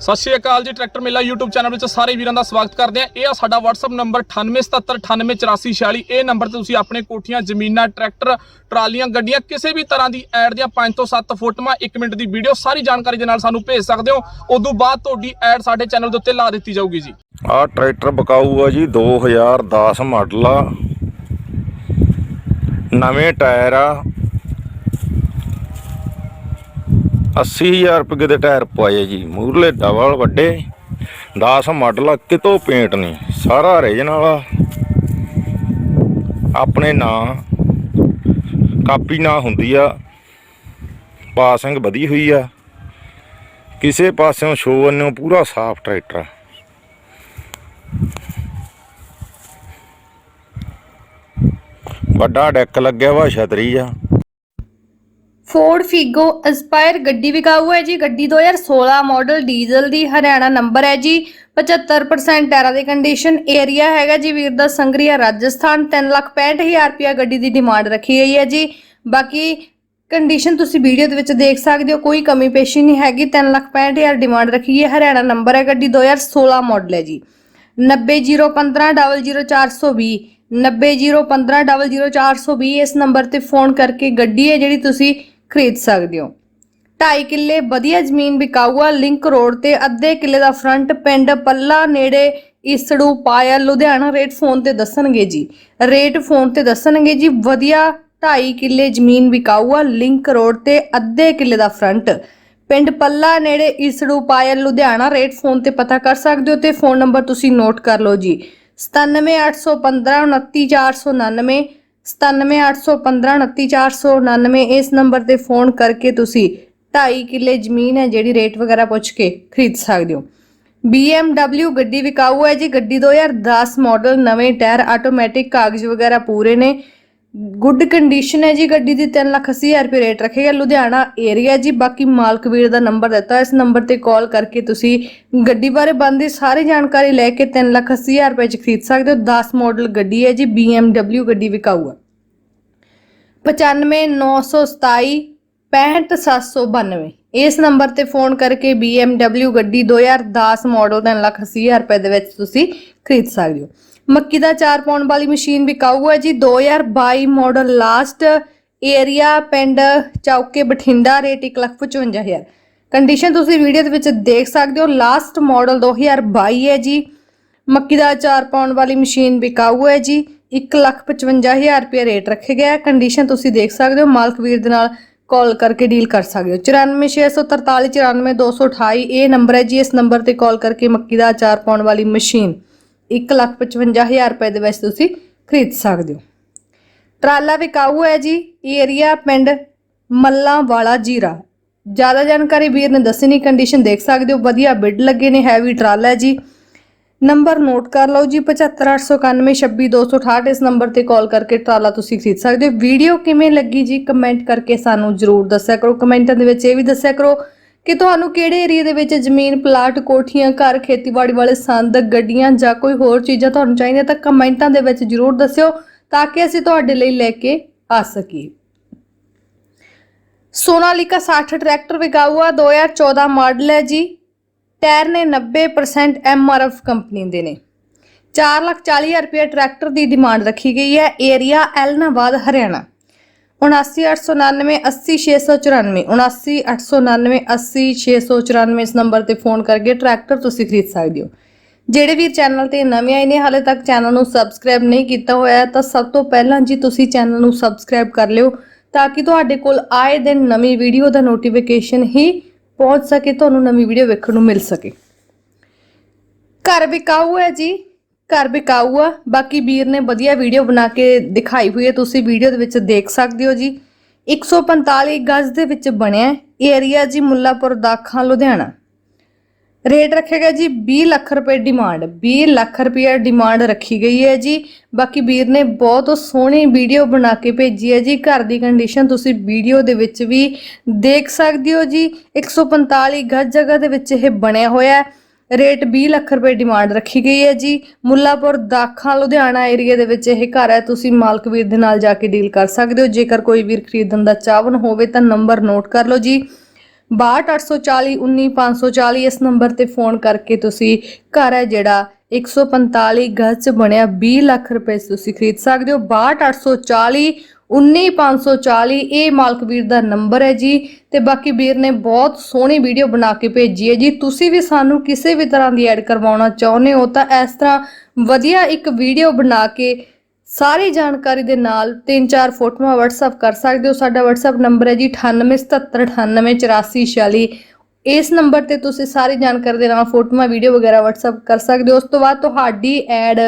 ਸਤਿ ਸ਼੍ਰੀ ਅਕਾਲ ਜੀ, ਟਰੈਕਟਰ ਮੇਲਾ YouTube ਚੈਨਲ ਵਿੱਚ ਸਾਰੇ ਵੀਰਾਂ ਦਾ ਸਵਾਗਤ ਕਰਦੇ ਆ ਇਹ ਆ ਸਾਡਾ WhatsApp ਨੰਬਰ 9877988446 ਇਹ ਨੰਬਰ ਤੇ ਤੁਸੀਂ ਆਪਣੇ ਕੋਠੀਆਂ, ਜ਼ਮੀਨਾਂ, ਟਰੈਕਟਰ, ਟਰਾਲੀਆਂ, ਗੱਡੀਆਂ ਕਿਸੇ ਵੀ ਤਰ੍ਹਾਂ ਦੀ ਐਡ ਦੀਆਂ 5 ਤੋਂ 7 ਫੋਟੋਆਂ 1 ਮਿੰਟ ਦੀ ਵੀਡੀਓ ਸਾਰੀ ਜਾਣਕਾਰੀ ਦੇ ਨਾਲ ਸਾਨੂੰ ਭੇਜ ਸਕਦੇ ਹੋ। ਉਦੋਂ ਬਾਅਦ ਤੁਹਾਡੀ ਐਡ ਸਾਡੇ ਚੈਨਲ ਦੇ ਉੱਤੇ ਲਾ ਦਿੱਤੀ ਜਾਊਗੀ ਜੀ। ਆ ਟਰੈਕਟਰ ਬਕਾਊ ਆ ਜੀ 2010 ਮਾਡਲ ਆ। ਨਵੇਂ ਟਾਇਰ ਆ। 80000 ਰੁਪਏ ਦੇ ਟਾਇਰ ਪਵਾਏ ਜੀ। ਮੂਰਲੇ ਡਬਲ ਵੱਡੇ। 10 ਮਾਡਲ ਕਿਤੋਂ ਪੇਂਟ ਨਹੀਂ। ਸਾਰਾ ਰੀਜਨਲ ਆ। ਆਪਣੇ ਨਾਂ, ਕਾਪੀ ਨਾ ਹੁੰਦੀ ਆ। ਪਾਸਿੰਗ ਵਧੀ ਹੋਈ ਆ। ਕਿਸੇ ਪਾਸਿਓਂ ਸ਼ੋਅ ਨੂੰ ਪੂਰਾ ਸਾਫ਼ ਟਰੈਕਟਰ ਵੱਡਾ ਡੈਕ ਲੱਗਿਆ ਵਾ, ਛਤਰੀ ਆ। ਫੋਰਡ ਫੀਗੋ ਐਸਪਾਇਰ ਗੱਡੀ ਵਿਕਾਊ ਹੈ ਜੀ। ਗੱਡੀ 2016 ਮਾਡਲ ਡੀਜ਼ਲ ਦੀ ਹਰਿਆਣਾ ਨੰਬਰ ਹੈ ਜੀ। 75% ਟਾਇਰਾਂ ਦੀ ਕੰਡੀਸ਼ਨ ਏਰੀਆ ਹੈਗਾ ਜੀ। ਵੀਰ ਦਾ ਸੰਗਰੀਆ ਰਾਜਸਥਾਨ। 365000 ਰੁਪਿਆ ਗੱਡੀ ਦੀ ਡਿਮਾਂਡ ਰੱਖੀ ਗਈ ਹੈ ਜੀ। ਬਾਕੀ ਕੰਡੀਸ਼ਨ ਤੁਸੀਂ ਵੀਡੀਓ ਦੇ ਵਿੱਚ ਦੇਖ ਸਕਦੇ ਹੋ। ਕੋਈ ਕਮੀ ਪੇਸ਼ੀ ਨਹੀਂ ਹੈਗੀ। 365000 ਡਿਮਾਂਡ ਰੱਖੀ ਹੈ। ਹਰਿਆਣਾ ਨੰਬਰ ਹੈ ਗੱਡੀ 2016 ਮਾਡਲ ਹੈ ਜੀ। 9001500420 9001500420 ਇਸ ਨੰਬਰ ਤੇ ਫੋਨ ਕਰਕੇ ਗੱਡੀ ਹੈ ਜਿਹੜੀ ਤੁਸੀਂ ਖਰੀਦ ਸਕਦੇ ਹੋ। 2.5 ਕਿੱਲੇ ਵਧੀਆ ਜ਼ਮੀਨ ਵਿਕਾਊ ਲਿੰਕ ਰੋਡ ਤੇ ਅੱਧੇ ਕਿੱਲੇ ਦਾ ਫਰੰਟ ਪਿੰਡ ਪੱਲਾ ਨੇੜੇ ਇਸੜੂ ਪਾਇਆ ਲੁਧਿਆਣਾ ਰੇਟ ਫੋਨ ਤੇ ਦੱਸਣਗੇ ਜੀ। ਰੇਟ ਫੋਨ ਤੇ ਦੱਸਣਗੇ ਜੀ, ਵਧੀਆ 2.5 ਕਿੱਲੇ ਜ਼ਮੀਨ ਵਿਕਾਊ ਲਿੰਕ ਰੋਡ ਤੇ ਅੱਧੇ ਕਿੱਲੇ ਦਾ ਫਰੰਟ। ਪਿੰਡ ਪੱਲਾ ਨੇੜੇ ਇਸੜੂ ਪਾਇਆ ਲੁਧਿਆਣਾ ਰੇਟ ਫੋਨ ਤੇ ਪਤਾ ਕਰ ਸਕਦੇ ਹੋ ਤੇ ਫੋਨ ਨੰਬਰ ਤੁਸੀਂ ਨੋਟ ਕਰ ਲਓ ਜੀ। 9781529499 9781529499 ਇਸ ਨੰਬਰ ਤੇ ਫੋਨ ਕਰਕੇ ਤੁਸੀਂ 2.5 ਕਿੱਲੇ ਜ਼ਮੀਨ ਹੈ ਜਿਹੜੀ ਰੇਟ ਵਗੈਰਾ ਪੁੱਛ ਕੇ ਖਰੀਦ ਸਕਦੇ ਹੋ। BMW ਗੱਡੀ ਵਿਕਾਊ ਹੈ ਜੀ। ਗੱਡੀ 2010 ਮਾਡਲ, ਨਵੇਂ ਟਾਇਰ, ਆਟੋਮੈਟਿਕ ਕਾਗਜ਼ ਵਗੈਰਾ ਪੂਰੇ ਨੇ। ਗੁੱਡ ਕੰਡੀਸ਼ਨ ਹੈ ਜੀ ਗੱਡੀ ਦੀ 380000 ਰੁਪਏ ਰੇਟ ਰੱਖੇਗਾ। ਲੁਧਿਆਣਾ ਏਰੀਆ ਜੀ। ਬਾਕੀ ਮਾਲਕ ਵੀਰ ਦਾ ਨੰਬਰ ਦਿੱਤਾ। ਇਸ ਨੰਬਰ ਤੇ ਕਾਲ ਕਰਕੇ ਤੁਸੀਂ ਗੱਡੀ ਬਾਰੇ ਬੰਦੀ ਸਾਰੀ ਜਾਣਕਾਰੀ ਲੈ ਕੇ 380000 ਰੁਪਏ ਚ ਖਰੀਦ ਸਕਦੇ ਹੋ। 10 ਮਾਡਲ ਗੱਡੀ ਹੈ ਜੀ। BMW ਗੱਡੀ ਵਿਕਾਊ ਹੈ 95927 65792 ਇਸ ਨੰਬਰ ਤੇ ਫੋਨ ਕਰਕੇ BMW ਗੱਡੀ 2010 ਮਾਡਲ 380000 ਰੁਪਏ ਦੇ ਵਿੱਚ ਤੁਸੀਂ ਖਰੀਦ ਸਕਦੇ ਹੋ। ਮੱਕੀ ਦਾ ਚਾਰ ਪਾਉਣ ਵਾਲੀ ਮਸ਼ੀਨ ਵਿਕਾਊ ਹੈ ਜੀ। 2022 ਮਾਡਲ ਲਾਸਟ ਏਰੀਆ ਪਿੰਡ ਚੌਕੇ ਬਠਿੰਡਾ, ਰੇਟ 155000 ਕੰਡੀਸ਼ਨ ਤੁਸੀਂ ਵੀਡੀਓ ਦੇ ਵਿੱਚ ਦੇਖ ਸਕਦੇ ਹੋ। ਲਾਸਟ ਮਾਡਲ 2022 ਹੈ ਜੀ। ਮੱਕੀ ਦਾ ਚਾਰ ਪਾਉਣ ਵਾਲੀ ਮਸ਼ੀਨ ਵਿਕਾਊ ਹੈ ਜੀ। 155000 ਰੁਪਏ ਰੇਟ ਰੱਖਿਆ ਗਿਆ ਕੰਡੀਸ਼ਨ ਤੁਸੀਂ ਦੇਖ ਸਕਦੇ ਹੋ। ਮਾਲਕ ਵੀਰ ਦੇ ਨਾਲ ਕਾਲ ਕਰਕੇ ਡੀਲ ਕਰ ਸਕਦੇ ਹੋ। 94643 94228 ਇਹ ਨੰਬਰ ਹੈ ਜੀ। ਇਸ ਨੰਬਰ ਤੇ ਕਾਲ ਕਰਕੇ ਮੱਕੀ ਦਾ ਚਾਰ ਪਾਉਣ ਵਾਲੀ ਮਸ਼ੀਨ 155000 ਰੁਪਏ ਦੇ ਵਿੱਚ ਤੁਸੀਂ ਖਰੀਦ ਸਕਦੇ ਹੋ। ਟਰਾਲਾ ਵਿਕਾਊ ਹੈ ਜੀ ਏਰੀਆ ਪਿੰਡ ਮੱਲਾਂ ਵਾਲਾ ਜੀਰਾ। ਜ਼ਿਆਦਾ ਜਾਣਕਾਰੀ ਵੀਰ ਨੇ ਦੱਸੀ ਨਹੀਂ ਕੰਡੀਸ਼ਨ ਦੇਖ ਸਕਦੇ ਹੋ, ਵਧੀਆ ਬਿੱਡ ਲੱਗੇ ਨੇ ਹੈਵੀ ਟਰਾਲਾ ਹੈ ਜੀ। ਨੰਬਰ ਨੋਟ ਕਰ ਲਓ ਜੀ 7589262268 ਇਸ ਨੰਬਰ ਤੇ ਕਾਲ ਕਰਕੇ ਟਰਾਲਾ ਤੁਸੀਂ ਖਰੀਦ ਸਕਦੇ ਹੋ। ਵੀਡੀਓ ਕਿਵੇਂ ਲੱਗੀ ਜੀ ਕਮੈਂਟ ਕਰਕੇ ਸਾਨੂੰ ਜਰੂਰ ਦੱਸਿਆ ਕਰੋ। ਕਮੈਂਟਾਂ ਦੇ ਵਿੱਚ ਇਹ ਵੀ ਦੱਸਿਆ ਕਰੋ ਕਿ ਤੁਹਾਨੂੰ ਕਿਹੜੇ ਏਰੀਆ ਦੇ ਵਿੱਚ ਜ਼ਮੀਨ, ਪਲਾਟ, ਕੋਠੀਆਂ, ਘਰ, ਖੇਤੀਬਾੜੀ ਵਾਲੇ ਸੰਦ, ਗੱਡੀਆਂ ਜਾਂ ਕੋਈ ਹੋਰ ਚੀਜ਼ਾਂ ਤੁਹਾਨੂੰ ਚਾਹੀਦੀਆਂ ਤਾਂ ਕਮੈਂਟਾਂ ਦੇ ਵਿੱਚ ਜਰੂਰ ਦੱਸਿਓ ਤਾਂ ਕਿ ਅਸੀਂ ਤੁਹਾਡੇ ਲਈ ਲੈ ਕੇ ਆ ਸਕੀਏ। ਸੋਨਾਲੀਕਾ 60 ਟਰੈਕਟਰ ਵਿਕਾਊ ਆ 2014 ਮਾਡਲ ਹੈ ਜੀ। ਟਾਇਰ ਨੇ 90% ਐਮਆਰਐਫ ਕੰਪਨੀ ਦੇ ਨੇ। 440000 ਰੁਪਏ ਟਰੈਕਟਰ ਦੀ ਡਿਮਾਂਡ ਰੱਖੀ ਗਈ ਹੈ ਏਰੀਆ ਐਲਨਾਬਾਦ, ਹਰਿਆਣਾ। 79899 80694 79899 80694 ਇਸ ਨੰਬਰ ਤੇ ਫੋਨ ਕਰਕੇ ਟਰੈਕਟਰ ਤੁਸੀਂ ਖਰੀਦ ਸਕਦੇ ਹੋ। ਜਿਹੜੇ ਵੀ ਚੈਨਲ ਤੇ ਨਵੇਂ ਆਏ ਨੇ, ਹਾਲੇ ਤੱਕ ਚੈਨਲ ਨੂੰ ਸਬਸਕ੍ਰਾਈਬ ਨਹੀਂ ਕੀਤਾ ਹੋਇਆ ਤਾਂ ਸਭ ਤੋਂ ਪਹਿਲਾਂ ਜੀ ਤੁਸੀਂ ਚੈਨਲ ਨੂੰ ਸਬਸਕ੍ਰਾਈਬ ਕਰ ਲਿਓ, ਤਾਂ ਕਿ ਤੁਹਾਡੇ ਕੋਲ ਆਏ ਦਿਨ ਨਵੀਂ ਵੀਡੀਓ ਦਾ ਨੋਟੀਫਿਕੇਸ਼ਨ ਹੀ ਪਹੁੰਚ ਸਕੇ, ਤੁਹਾਨੂੰ ਨਵੀਂ ਵੀਡੀਓ ਵੇਖਣ ਨੂੰ ਮਿਲ ਸਕੇ। ਘਰ ਵਿਕਾਊ ਹੈ ਜੀ। ਘਰ ਵਿਕਾਊ ਆ। ਬਾਕੀ ਵੀਰ ਨੇ ਵਧੀਆ ਵੀਡੀਓ ਬਣਾ ਕੇ ਦਿਖਾਈ ਹੋਈ ਹੈ। ਤੁਸੀਂ ਵੀਡੀਓ ਦੇ ਵਿੱਚ ਦੇਖ ਸਕਦੇ ਹੋ ਜੀ। 145 ਗਜ਼ ਦੇ ਵਿੱਚ ਬਣਿਆ ਏਰੀਆ ਜੀ ਮੁੱਲਾਪੁਰ ਦਾਖਾਂ, ਲੁਧਿਆਣਾ। ਰੇਟ ਰੱਖੇਗਾ ਜੀ 20 ਲੱਖ ਰੁਪਏ ਡਿਮਾਂਡ 20 ਲੱਖ ਰੁਪਏ ਡਿਮਾਂਡ ਰੱਖੀ ਗਈ ਹੈ ਜੀ। ਬਾਕੀ ਵੀਰ ਨੇ ਬਹੁਤ ਸੋਹਣੀ ਵੀਡੀਓ ਬਣਾ ਕੇ ਭੇਜੀ ਹੈ ਜੀ। ਘਰ ਦੀ ਕੰਡੀਸ਼ਨ ਤੁਸੀਂ ਵੀਡੀਓ ਦੇ ਵਿੱਚ ਵੀ ਦੇਖ ਸਕਦੇ ਹੋ ਜੀ। 145 ਗਜ਼ ਜਗ੍ਹਾ ਦੇ ਵਿੱਚ ਇਹ ਬਣਿਆ ਹੋਇਆ ਹੈ। ਰੇਟ 20 ਲੱਖ ਰੁਪਏ ਡਿਮਾਂਡ ਰੱਖੀ ਗਈ ਹੈ ਜੀ। ਮੁੱਲਾਪੁਰ ਦਾਖਾਂ ਲੁਧਿਆਣਾ ਏਰੀਆ ਦੇ ਵਿੱਚ ਇਹ ਘਰ ਹੈ। ਤੁਸੀਂ ਮਾਲਕ ਵੀਰ ਦੇ ਨਾਲ ਜਾ ਕੇ ਡੀਲ ਕਰ ਸਕਦੇ ਹੋ। ਜੇਕਰ ਕੋਈ ਵੀਰ ਖਰੀਦਣ ਦਾ ਚਾਹਵਨ ਹੋਵੇ ਤਾਂ ਨੰਬਰ ਨੋਟ ਕਰ ਲਓ ਜੀ। 62840 19540 ਇਸ ਨੰਬਰ ਤੇ ਫੋਨ ਕਰਕੇ ਤੁਸੀਂ ਘਰ ਹੈ ਜਿਹੜਾ 145 ਗਜ਼ 'ਚ ਬਣਿਆ 20 ਲੱਖ ਰੁਪਏ ਤੁਸੀਂ ਖਰੀਦ ਸਕਦੇ ਹੋ। 62840 19540 ਇਹ ਮਾਲਕ ਵੀਰ ਦਾ ਨੰਬਰ ਹੈ ਜੀ। ਤੇ ਬਾਕੀ ਵੀਰ ਨੇ ਬਹੁਤ ਸੋਹਣੀ ਵੀਡੀਓ ਬਣਾ ਕੇ ਭੇਜੀ ਹੈ ਜੀ। ਤੁਸੀਂ ਵੀ ਸਾਨੂੰ ਕਿਸੇ ਵੀ ਤਰ੍ਹਾਂ ਦੀ ਐਡ ਕਰਵਾਉਣਾ ਚਾਹੁੰਦੇ ਹੋ ਤਾਂ ਇਸ ਤਰ੍ਹਾਂ ਵਧੀਆ ਇੱਕ ਵੀਡੀਓ ਬਣਾ ਕੇ ਸਾਰੀ ਜਾਣਕਾਰੀ ਦੇ ਨਾਲ ਤਿੰਨ ਚਾਰ ਫੋਟੋਆਂ WhatsApp ਕਰ ਸਕਦੇ ਹੋ। ਸਾਡਾ WhatsApp ਨੰਬਰ ਹੈ ਜੀ 9877988446 ਇਸ ਨੰਬਰ ਤੇ ਤੁਸੀਂ ਸਾਰੀ ਜਾਣਕਾਰੀ ਦੇ ਨਾਲ ਫੋਟੋਆਂ, ਵੀਡੀਓ ਵਗੈਰਾ WhatsApp ਕਰ ਸਕਦੇ ਹੋ। ਉਸ ਤੋਂ ਬਾਅਦ ਤੁਹਾਡੀ ad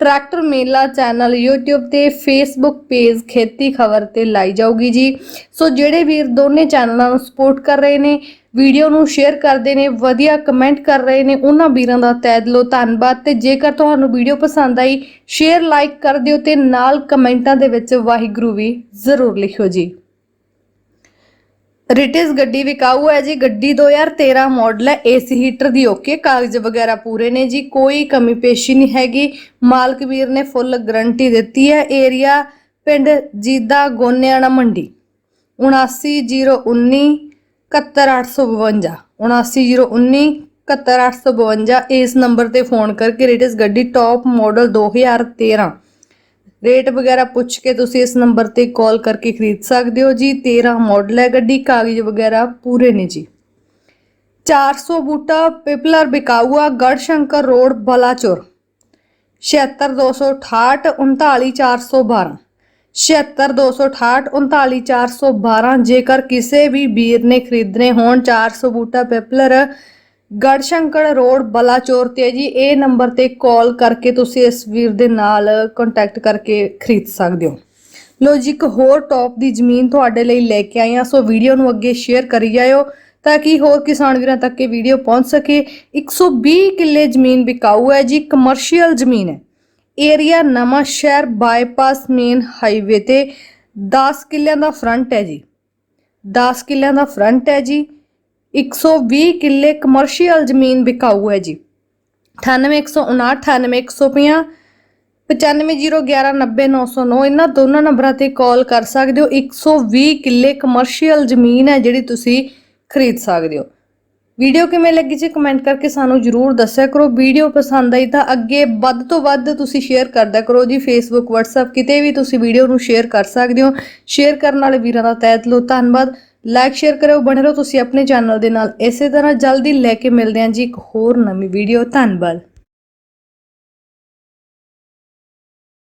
tractor Mela channel YouTube ਤੇ Facebook ਪੇਜ ਖੇਤੀ ਖਬਰ ਤੇ ਲਾਈ ਜਾਊਗੀ ਜੀ। ਸੋ ਜਿਹੜੇ ਵੀਰ ਦੋਨੇ ਚੈਨਲਾਂ ਨੂੰ ਸਪੋਰਟ ਕਰ ਰਹੇ ਨੇ ਵੀਡੀਓ ਨੂੰ ਸ਼ੇਅਰ ਕਰਦੇ ਨੇ, ਵਧੀਆ ਕਮੈਂਟ ਕਰ ਰਹੇ ਨੇ, ਉਹਨਾਂ ਵੀਰਾਂ ਦਾ ਤਹਿ ਦਿਲੋਂ ਧੰਨਵਾਦ। ਤੇ ਜੇਕਰ ਤੁਹਾਨੂੰ ਵੀਡੀਓ ਪਸੰਦ ਆਈ ਸ਼ੇਅਰ ਲਾਈਕ ਕਰ ਦਿਓ ਤੇ ਨਾਲ ਕਮੈਂਟਾਂ ਦੇ ਵਿੱਚ ਵਾਹਿਗੁਰੂ ਵੀ ਜ਼ਰੂਰ ਲਿਖਿਓ ਜੀ। ਰਿਟਿਸ ਗੱਡੀ ਵਿਕਾਊ ਹੈ ਜੀ। ਗੱਡੀ 2013 ਮਾਡਲ ਹੈ। ਏਸੀ ਹੀਟਰ ਦੀ ਓਕੇ ਕਾਗਜ਼ ਵਗੈਰਾ ਪੂਰੇ ਨੇ ਜੀ। ਕੋਈ ਕਮੀ ਪੇਸ਼ੀ ਨਹੀਂ ਹੈਗੀ। ਮਾਲਕ ਵੀਰ ਨੇ ਫੁੱਲ ਗਰੰਟੀ ਦਿੱਤੀ ਹੈ। ਏਰੀਆ ਪਿੰਡ ਜੀਦਾ ਗੋਨਿਆਣਾ ਮੰਡੀ। 79019 71852 79019 71852 ਇਸ ਨੰਬਰ ਤੇ ਫੋਨ ਕਰਕੇ ਰਿਟਿਸ ਗੱਡੀ ਟੌਪ ਮਾਡਲ 2013 ਰੇਟ ਵਗੈਰਾ ਪੁੱਛ ਕੇ ਤੁਸੀਂ ਇਸ ਨੰਬਰ ਤੇ ਕਾਲ ਕਰਕੇ ਖਰੀਦ ਸਕਦੇ ਹੋ ਜੀ। 13 ਮਾਡਲ ਹੈ ਗੱਡੀ, ਕਾਗਜ਼ ਵਗੈਰਾ ਪੂਰੇ ਨੇ ਜੀ। 400 ਬੂਟਾ ਪਿਪਲਰ ਬਿਕਾਊਆ ਗੜਸ਼ੰਕਰ ਰੋਡ, ਬਲਾਚੌਰ। 76268 39412 76268 39412 ਜੇਕਰ ਕਿਸੇ ਵੀ ਵੀਰ ਨੇ ਖਰੀਦਣੇ ਹੋਣ 400 ਬੂਟਾ ਪਿਪਲਰ ਗੜਸ਼ੰਕਰ ਰੋਡ, ਬਲਾਚੌਰ ਤੇ ਜੀ। ਇਹ ਨੰਬਰ ਤੇ ਕਾਲ ਕਰਕੇ ਤੁਸੀਂ ਇਸ ਵੀਰ ਦੇ ਨਾਲ ਕੰਟੈਕਟ ਕਰਕੇ ਖਰੀਦ ਸਕਦੇ ਹੋ। ਲੋ ਜੀ, ਇੱਕ ਹੋਰ ਟੌਪ ਦੀ ਜ਼ਮੀਨ ਤੁਹਾਡੇ ਲਈ ਲੈ ਕੇ ਆਏ ਹਾਂ। ਸੋ ਵੀਡੀਓ ਨੂੰ ਅੱਗੇ ਸ਼ੇਅਰ ਕਰੀ ਜਾਇਓ ਤਾਂ ਕਿ ਹੋਰ ਕਿਸਾਨ ਵੀਰਾਂ ਤੱਕ ਇਹ ਵੀਡੀਓ ਪਹੁੰਚ ਸਕੇ। 120 ਕਿੱਲੇ ਜ਼ਮੀਨ ਵਿਕਾਊ ਹੈ ਜੀ। ਕਮਰਸ਼ੀਅਲ ਜ਼ਮੀਨ ਹੈ। ਏਰੀਆ ਨਵਾਂ ਸ਼ਹਿਰ ਬਾਈਪਾਸ ਮੇਨ ਹਾਈਵੇ ਤੇ 10 ਕਿੱਲਿਆਂ ਦਾ ਫਰੰਟ ਹੈ ਜੀ। 10 ਕਿੱਲਿਆਂ ਦਾ ਫਰੰਟ ਹੈ ਜੀ। 120 ਕਿੱਲੇ ਕਮਰਸ਼ੀਅਲ ਜ਼ਮੀਨ ਵਿਕਾਊ ਹੈ ਜੀ। 9815 9501190909 ਇਹਨਾਂ ਦੋਨਾਂ ਨੰਬਰਾਂ ਤੇ ਕਾਲ ਕਰ ਸਕਦੇ ਹੋ। 120 ਕਿੱਲੇ ਕਮਰਸ਼ੀਅਲ ਜ਼ਮੀਨ ਹੈ ਜਿਹੜੀ ਤੁਸੀਂ ਖਰੀਦ ਸਕਦੇ ਹੋ। ਵੀਡੀਓ ਕਿਵੇਂ ਲੱਗੀ ਜੀ ਕਮੈਂਟ ਕਰਕੇ ਸਾਨੂੰ ਜਰੂਰ ਦੱਸਿਆ ਕਰੋ। ਵੀਡੀਓ ਪਸੰਦ ਆਈ ਤਾਂ ਅੱਗੇ ਵੱਧ ਤੋਂ ਵੱਧ ਤੁਸੀਂ ਸ਼ੇਅਰ ਕਰਦਾ ਕਰੋ ਜੀ। ਫੇਸਬੁੱਕ WhatsApp, ਕਿਤੇ ਵੀ ਤੁਸੀਂ ਵੀਡੀਓ ਨੂੰ ਸ਼ੇਅਰ ਕਰ ਸਕਦੇ ਹੋ। ਸ਼ੇਅਰ ਕਰਨ ਵਾਲੇ ਵੀਰਾਂ ਦਾ ਤਹਿ ਦਿਲੋਂ ਧੰਨਵਾਦ। ਲਾਈਕ ਸ਼ੇਅਰ ਕਰਿਓ, ਬਣੇ ਰਹੋ ਤੁਸੀਂ ਆਪਣੇ ਚੈਨਲ ਦੇ ਨਾਲ। ਇਸੇ ਤਰ੍ਹਾਂ ਜਲਦੀ ਲੈ ਕੇ ਮਿਲਦੇ ਹਾਂ ਜੀ ਇੱਕ ਹੋਰ ਨਵੀਂ ਵੀਡੀਓ। ਧੰਨਵਾਦ।